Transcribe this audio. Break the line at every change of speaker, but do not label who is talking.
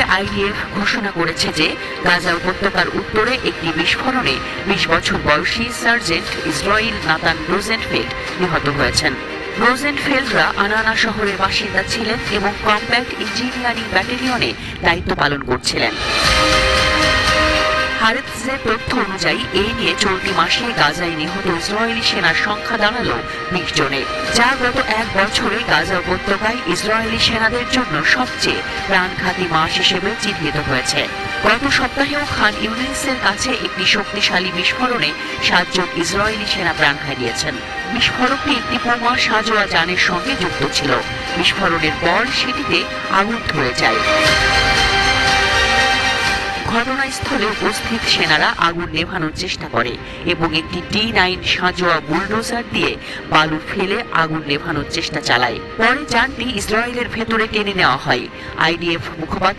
মধ্যে আইডিএফ ঘোষণা করেছে যে গাজা উপত্যকার উত্তরে একটি বিস্ফোরণে বিশ বছর বয়সী সার্জেন্ট ইসরায়েল নাতান রোজেনফেল্ড নিহত হয়েছেন। রোজেনফেল্ডরা আনানা শহরের বাসিন্দা ছিলেন এবং কম্প্যাক্ট ইঞ্জিনিয়ারিং ব্যাটালিয়নে দায়িত্ব পালন করছিলেন। হারেতসের তথ্য অনুযায়ী এই নিয়ে চলতি মাসে গাজায় নিহত ইসরায়েলি সেনার সংখ্যা দাঁড়াল বিশ জনে যা গত এক বছরে গাজা উপত্যকায় ইসরায়েলি সেনাদের জন্য সবচেয়ে প্রাণঘাতী মাস হিসেবে চিহ্নিত হয়েছে। গত সপ্তাহেও খান ইউনিসের কাছে একটি শক্তিশালী বিস্ফোরণে সাতজন ইসরায়েলি সেনা প্রাণ হারিয়েছেন। বিস্ফোরকটি একটি বোমা সাজোয়া যানের সঙ্গে যুক্ত ছিল। বিস্ফোরণের পর সেটিতে আগুন ধরে যায়। ঘটনাস্থলে উপস্থিত সেনারা আগুন নেভানোর চেষ্টা করে এবং একটি টি নাইন সাঁজোয়া বুলডোজার দিয়ে বালু ফেলে আগুন নেভানোর চেষ্টা চালায়। পরে যানটি ইসরায়েলের ভেতরে টেনে নেওয়া হয়। আইডিএফ মুখপাত্র